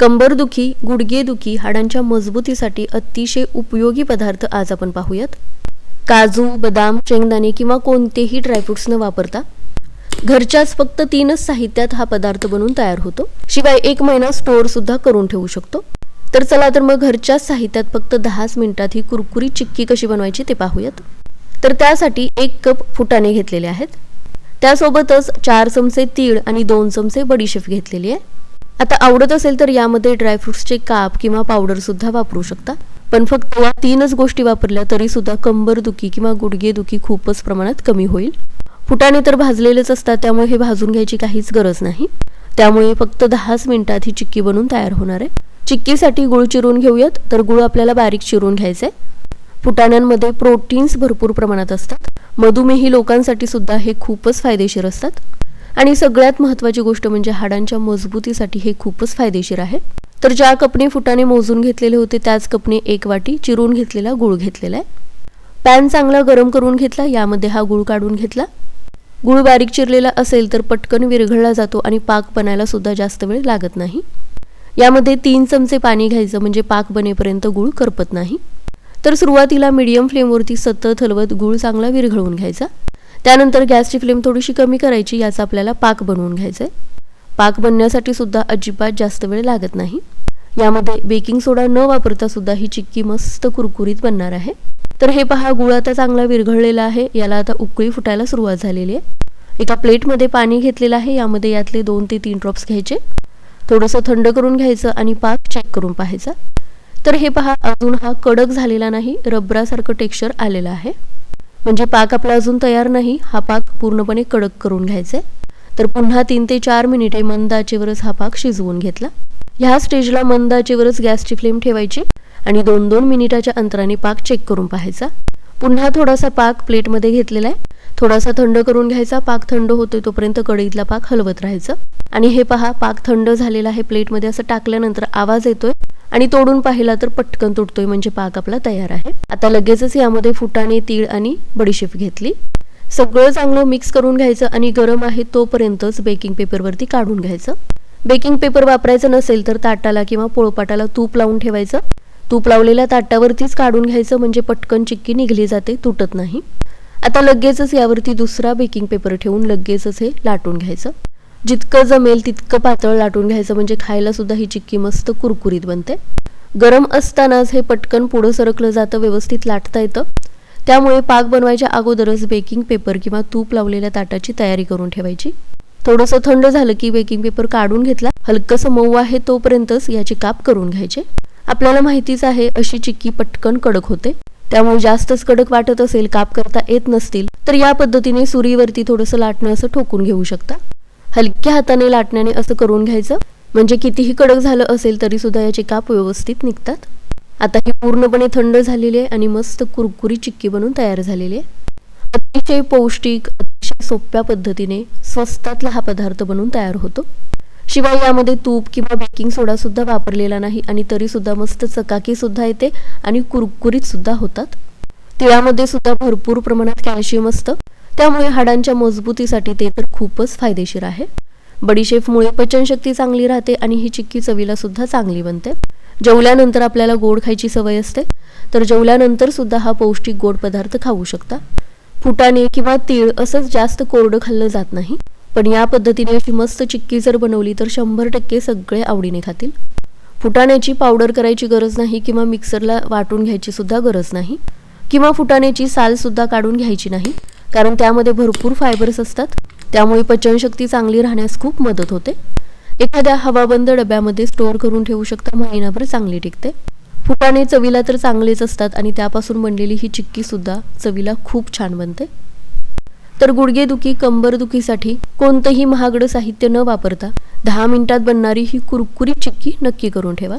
कंबरदुखी गुडघेदुखी हाडांच्या मजबूतीसाठी अतिशय उपयोगी पदार्थ आज आपण पाहूयात. काजू बदाम शेंगदाणे किंवा कोणतेही ड्रायफ्रुट्स न वापरता. घरच्याच फक्त तीनच साहित्यात हा पदार्थ बनवून तयार होतो. शिवाय एक महिना स्टोअर सुद्धा करून ठेवू शकतो. तर चला तर मग घरच्याच साहित्यात फक्त दहाच मिनिटात ही कुरकुरी चिक्की कशी बनवायची ते पाहूयात. तर त्यासाठी एक कप फुटाणे घेतलेले आहेत. त्यासोबतच चार चमचे तीळ आणि दोन चमचे बडीशेप घेतलेली आहे. आता आवडत असेल तर यामध्ये ड्रायफ्रुट्सचे काप किंवा पावडर सुद्धा वापरू शकता. पण फक्त या तीनच गोष्टी वापरल्या तरी सुद्धा कंबर दुखी किंवा गुडघेदुखी खूपच प्रमाणात कमी होईल. फुटाणे तर भाजलेलेच असतात त्यामुळे हे भाजून घ्यायची काहीच गरज नाही. त्यामुळे फक्त दहाच मिनिटात ही चिक्की बनून तयार होणार आहे. चिक्कीसाठी गुळ चिरून घेऊयात तर गुळ आपल्याला बारीक चिरून घ्यायचे फुटाण्यांमध्ये प्रोटीन्स भरपूर प्रमाणात असतात. मधुमेही लोकांसाठी सुद्धा हे खूपच फायदेशीर असतात. आणि सगळ्यात महत्त्वाची गोष्ट म्हणजे हाडांच्या मजबूतीसाठी हे खूपच फायदेशीर आहे. तर ज्या कपने फुटाने मोजून घेतलेले होते त्याच कपने एक वाटी चिरून घेतलेला गुळ घेतलेला आहे. पॅन चांगला गरम करून घेतला यामध्ये हा गुळ काढून घेतला. गुळ बारीक चिरलेला असेल तर पटकन विरघळला जातो आणि पाक बनायला सुद्धा जास्त वेळ लागत नाही. यामध्ये तीन चमचे पाणी घ्यायचं म्हणजे पाक बनेपर्यंत गुळ करपत नाही. तर सुरुवातीला मीडियम फ्लेमवरती सतत हलवत गुळ चांगला विरघळून घ्यायचा. त्यानंतर गॅसची फ्लेम थोडीशी कमी करायची याचा आपल्याला पाक बनवून घ्यायचा आहे पाक बनण्यासाठी सुद्धा अजिबात जास्त वेळ लागत नाही. यामध्ये बेकिंग सोडा न वापरता सुद्धा ही चिक्की मस्त कुरकुरीत बनणार आहे. तर हे पहा गुळ आता चांगला विरघळलेला आहे. याला आता उकळी फुटायला सुरुवात झालेली आहे. एका प्लेटमध्ये पाणी घेतलेलं आहे. यामध्ये यातले दोन ते तीन ड्रॉप्स घ्यायचे. थोडंसं थंड करून घ्यायचं आणि पाक चेक करून पाहायचा. तर हे पहा अजून हा कडक झालेला नाही. रबरासारखं टेक्स्चर आलेलं आहे. म्हणजे पाक आपला अजून तयार नाही हा पाक पूर्णपणे कडक करून घ्यायचा तर पुन्हा तीन ते चार मिनिटे मंद आचेवरच हा पाक शिजवून घेतला. ह्या स्टेजला मंद आचेवरच गॅसची फ्लेम ठेवायची आणि दोन दोन मिनिटाच्या अंतराने पाक चेक करून पाहायचा. पुन्हा थोडासा पाक प्लेटमध्ये घेतलेला आहे. थोडासा थंड करून घ्यायचा. पाक थंड होतोय तोपर्यंत कढईतला पाक हलवत राहायचं. आणि हे पहा पाक थंड झालेला आहे प्लेटमध्ये. असं टाकल्यानंतर आवाज येतोय. आणि तोडून पाहिला तर पटकन तुटतोय म्हणजे पाक आपला तयार आहे. आता लगेचच यामध्ये फुटाणे तीळ आणि बडीशेप घेतली. सगळं चांगलं मिक्स करून घ्यायचं आणि गरम आहे तोपर्यंतच बेकिंग पेपरवरती काढून घ्यायचं. बेकिंग पेपर वापरायचं नसेल तर ताटाला किंवा पोळपाटाला तूप लावून ठेवायचं. तूप लावलेल्या ताटावरतीच काढून घ्यायचं म्हणजे पटकन चिक्की निघली जाते तुटत नाही. आता लगेचच यावरती दुसरा बेकिंग पेपर ठेवून लगेचच हे लाटून घ्यायचं. जितकं जमेल तितकं पातळ लाटून घ्यायचं. म्हणजे खायला सुद्धा ही चिक्की मस्त कुरकुरीत बनते. गरम असतानाच हे पटकन पुढं सरकलं जातं व्यवस्थित लाटता येतं. त्यामुळे पाक बनवायच्या अगोदरच बेकिंग पेपर किंवा तूप लावलेल्या ताटाची तयारी करून ठेवायची. थोडंसं थंड झालं की बेकिंग पेपर काढून घेतला. हलकंसं मऊ आहे तोपर्यंतच याचे काप करून घ्यायचे. आपल्याला माहितीच आहे अशी चिक्की पटकन कडक होते. त्यामुळे जास्तच कडक वाटत असेल काप करता येत नसतील तर या पद्धतीने सुरीवरती थोडंसं लाटणं असं ठोकून घेऊ शकता. हलक्या हाताने लाटण्याने असं करून घ्यायचं. म्हणजे कितीही कडक झालं असेल तरी सुद्धा याचे काप व्यवस्थित निघतात. आता ही पूर्णपणे थंड झालेली आहे आणि मस्त कुरकुरी चिक्की बनून तयार झालेली आहे. अतिशय पौष्टिक अतिशय सोप्या पद्धतीने स्वस्तातला हा पदार्थ बनून तयार होतो. शिवाय यामध्ये तूप किंवा बेकिंग सोडा सुद्धा वापरलेला नाही आणि तरी सुद्धा मस्त चकाकी सुद्धा येते आणि कुरकुरीत सुद्धा होतात. तिळामध्ये सुद्धा भरपूर प्रमाणात कॅल्शियम असतं. त्यामुळे हाडांच्या मजबूतीसाठी ते तर खूपच फायदेशीर आहे. बडीशेफमुळे पचनशक्ती चांगली राहते आणि ही चिक्की चवीला सुद्धा चांगली बनते. जेवल्यानंतर आपल्याला गोड खायची सवय असते तर जेवल्यानंतर सुद्धा हा पौष्टिक गोड पदार्थ खाऊ शकता. फुटाणे किंवा तीळ असंच जास्त कोरडं खाल्लं जात नाही पण या पद्धतीने अशी मस्त चिक्की जर बनवली तर शंभर टक्के सगळे आवडीने खातील. फुटाण्याची पावडर करायची गरज नाही किंवा मिक्सरला वाटून घ्यायची सुद्धा गरज नाही किंवा फुटाण्याची साल सुद्धा काढून घ्यायची नाही कारण त्यामध्ये भरपूर फायबर्स असतात. त्यामुळे पचनशक्ती चांगली राहण्यास खूप मदत होते. एखाद्या हवाबंद डब्यामध्ये स्टोअर करून ठेवू शकता महिनाभर चांगली टिकते. फुटाणे चवीला तर चांगलेच असतात आणि त्यापासून बनलेली ही चिक्की सुद्धा चवीला खूप छान बनते. तर गुडघेदुखी कंबरदुखीसाठी कोणतंही महागडं साहित्य न वापरता दहा मिनिटात बनणारी ही कुरकुरी चिक्की नक्की करून ठेवा.